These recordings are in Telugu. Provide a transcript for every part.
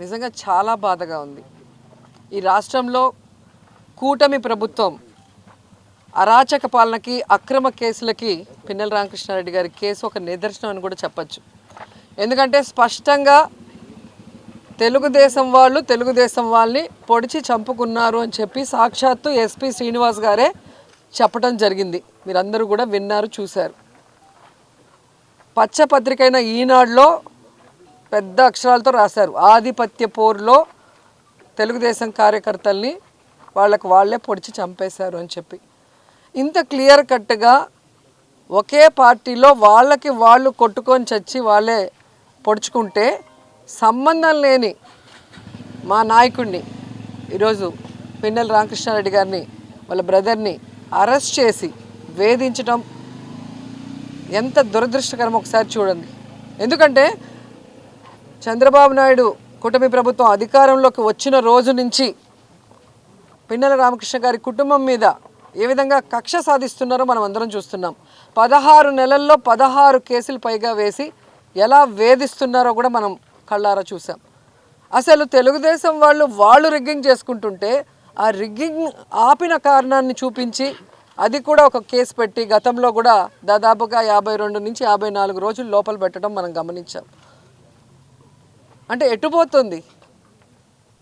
నిజంగా చాలా బాధగా ఉంది. ఈ రాష్ట్రంలో కూటమి ప్రభుత్వం అరాచక పాలనకి అక్రమ కేసులకి పిన్నెల రామకృష్ణారెడ్డి గారి కేసు ఒక నిదర్శనం అని కూడా చెప్పచ్చు. ఎందుకంటే స్పష్టంగా తెలుగుదేశం వాళ్ళు తెలుగుదేశం వాళ్ళని పొడిచి చంపుకున్నారు అని చెప్పి సాక్షాత్తు ఎస్పి శ్రీనివాస్ గారే చెప్పడం జరిగింది. మీరందరూ కూడా విన్నారు చూశారు. పచ్చపత్రికైన ఈనాడులో పెద్ద అక్షరాలతో రాశారు. ఆధిపత్య పోరులో తెలుగుదేశం కార్యకర్తల్ని వాళ్ళకు వాళ్ళే పొడిచి చంపేశారు అని చెప్పి. ఇంత క్లియర్ కట్గా ఒకే పార్టీలో వాళ్ళకి వాళ్ళు కొట్టుకొని చచ్చి వాళ్ళే పొడుచుకుంటే సంబంధం లేని మా నాయకుడిని ఈరోజు పిన్నెల రామకృష్ణారెడ్డి గారిని వాళ్ళ బ్రదర్ని అరెస్ట్ చేసి వేధించడం ఎంత దురదృష్టకరం ఒకసారి చూడండి. ఎందుకంటే చంద్రబాబు నాయుడు కూటమి ప్రభుత్వం అధికారంలోకి వచ్చిన రోజు నుంచి పిన్నెల రామకృష్ణ గారి కుటుంబం మీద ఏ విధంగా కక్ష సాధిస్తున్నారో మనం అందరం చూస్తున్నాం. పదహారు నెలల్లో పదహారు కేసులు పైగా వేసి ఎలా వేధిస్తున్నారో కూడా మనం కళ్ళారా చూసాం అసలు తెలుగుదేశం వాళ్ళు వాళ్ళు రిగ్గింగ్ చేసుకుంటుంటే ఆ రిగ్గింగ్ ఆపిన కారణాన్ని చూపించి అది కూడా ఒక కేసు పెట్టి గతంలో కూడా దాదాపుగా యాభై రెండు నుంచి యాభై నాలుగు రోజులు లోపల పెట్టడం మనం గమనించాం. అంటే ఎట్టుపోతుంది?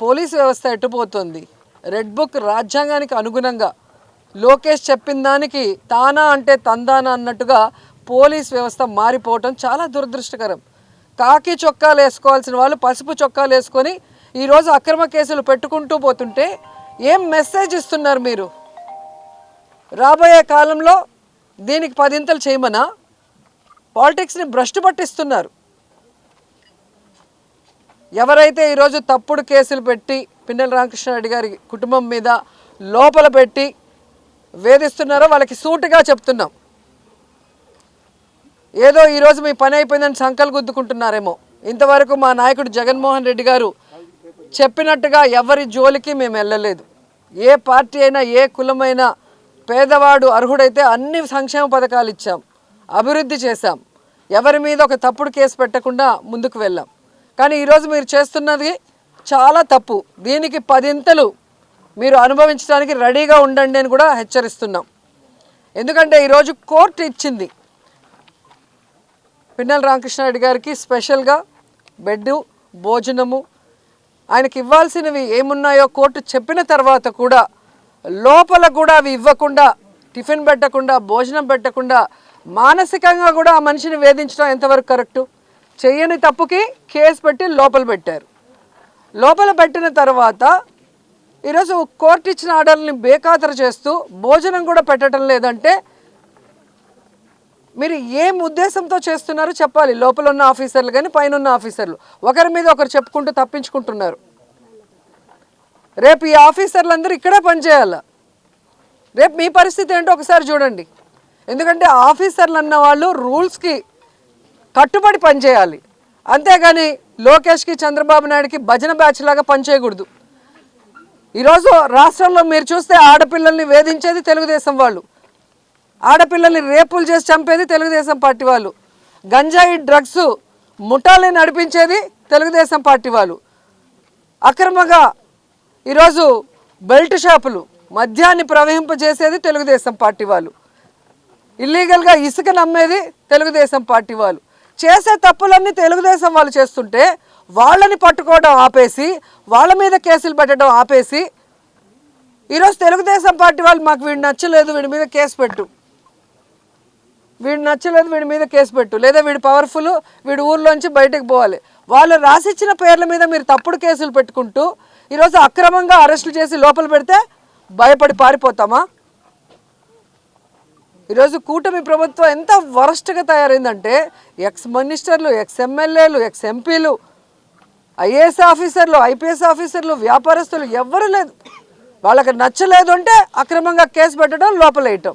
పోలీస్ వ్యవస్థ ఎట్టుపోతుంది? రెడ్ బుక్ రాజ్యాంగానికి అనుగుణంగా లోకేష్ చెప్పిన దానికి తానా అంటే తందానా అన్నట్టుగా పోలీస్ వ్యవస్థ మారిపోవటం చాలా దురదృష్టకరం. కాకి చొక్కాలు వేసుకోవాల్సిన వాళ్ళు పసుపు చొక్కాలు వేసుకొని ఈరోజు అక్రమ కేసులు పెట్టుకుంటూ పోతుంటే ఏం మెసేజ్ ఇస్తున్నారు మీరు? రాబోయే కాలంలో దీనికి పదింతలు చేయమనా? పాలిటిక్స్ని భ్రష్టు పట్టిస్తున్నారు. ఎవరైతే ఈరోజు తప్పుడు కేసులు పెట్టి పిన్నెల రామకృష్ణారెడ్డి గారి కుటుంబం మీద లోపల పెట్టి వేధిస్తున్నారో వాళ్ళకి సూటుగా చెప్తున్నాం. ఏదో ఈరోజు మీ పని అయిపోయిందని సంకలు గుద్దుకుంటున్నారేమో. ఇంతవరకు మా నాయకుడు జగన్మోహన్ రెడ్డి గారు చెప్పినట్టుగా ఎవరి జోలికి మేము వెళ్ళలేదు. ఏ పార్టీ అయినా ఏ కులమైనా పేదవాడు అర్హుడైతే అన్ని సంక్షేమ పథకాలు ఇచ్చాం. అభివృద్ధి చేశాం. ఎవరి మీద ఒక తప్పుడు కేసు పెట్టకుండా ముందుకు వెళ్ళాం. కానీ ఈరోజు మీరు చేస్తున్నది చాలా తప్పు. దీనికి పదింతలు మీరు అనుభవించడానికి రెడీగా ఉండండి అని కూడా హెచ్చరిస్తున్నాం. ఎందుకంటే ఈరోజు కోర్టు ఇచ్చింది. పిన్నెల రామకృష్ణారెడ్డి గారికి స్పెషల్గా బెడ్ భోజనము ఆయనకి ఇవ్వాల్సినవి ఏమున్నాయో కోర్టు చెప్పిన తర్వాత కూడా లోపల కూడా అవి ఇవ్వకుండా టిఫిన్ పెట్టకుండా భోజనం పెట్టకుండా మానసికంగా కూడా ఆ మనిషిని వేధించడం ఎంతవరకు కరెక్టు? చేయని తప్పుకి కేసు పెట్టి లోపల పెట్టారు. లోపల పెట్టిన తర్వాత ఈరోజు కోర్టు ఇచ్చిన ఆర్డర్ని బేఖాతరు చేస్తూ భోజనం కూడా పెట్టడం లేదంటే మీరు ఏం ఉద్దేశంతో చేస్తున్నారో చెప్పాలి. లోపల ఉన్న ఆఫీసర్లు కానీ పైన ఉన్న ఆఫీసర్లు. ఒకరి మీద ఒకరు చెప్పుకుంటూ తప్పించుకుంటున్నారు. రేపు ఈ ఆఫీసర్లందరూ ఇక్కడే పనిచేయాల? రేపు మీ పరిస్థితి ఏంటో ఒకసారి చూడండి. ఎందుకంటే ఆఫీసర్లు అన్న వాళ్ళు రూల్స్కి కట్టుబడి పనిచేయాలి. అంతేగాని లోకేష్కి చంద్రబాబు నాయుడుకి భజన బ్యాచ్ లాగా పనిచేయకూడదు. ఈరోజు రాష్ట్రంలో మీరు చూస్తే ఆడపిల్లల్ని వేధించేది తెలుగుదేశం వాళ్ళు. ఆడపిల్లల్ని రేపులు చేసి చంపేది తెలుగుదేశం పార్టీ వాళ్ళు. గంజాయి డ్రగ్స్ ముఠాలని నడిపించేది తెలుగుదేశం పార్టీ వాళ్ళు. అక్రమంగా ఈరోజు బెల్ట్ షాపులు మద్యాన్ని ప్రవహింపజేసేది తెలుగుదేశం పార్టీ వాళ్ళు. ఇల్లీగల్గా ఇసుక నమ్మేది తెలుగుదేశం పార్టీ వాళ్ళు. చేసే తప్పులన్నీ తెలుగుదేశం వాళ్ళు చేస్తుంటే వాళ్ళని పట్టుకోవడం ఆపేసి వాళ్ళ మీద కేసులు పెట్టడం ఆపేసి ఈరోజు తెలుగుదేశం పార్టీ వాళ్ళు మాకు వీడు నచ్చలేదు వీడి మీద కేసు పెట్టు. వీడు నచ్చలేదు వీడి మీద కేసు పెట్టు. లేదా వీడు పవర్ఫుల్ వీడి ఊర్లోంచి బయటకు పోవాలి. వాళ్ళు రాసిచ్చిన పేర్ల మీద మీరు తప్పుడు కేసులు పెట్టుకుంటూ ఈరోజు అక్రమంగా అరెస్టులు చేసి లోపల పెడితే భయపడి పారిపోతామా? ఈరోజు కూటమి ప్రభుత్వం ఎంత వరస్ట్గా తయారైందంటే ఎక్స్ మినిస్టర్లు ఎక్స్ ఎమ్మెల్యేలు ఎక్స్ ఎంపీలు ఐఏఎస్ ఆఫీసర్లు ఐపీఎస్ ఆఫీసర్లు వ్యాపారస్తులు ఎవ్వరు లేదు. వాళ్ళకి నచ్చలేదు అంటే అక్రమంగా కేసు పెట్టడం లోపలేయటం.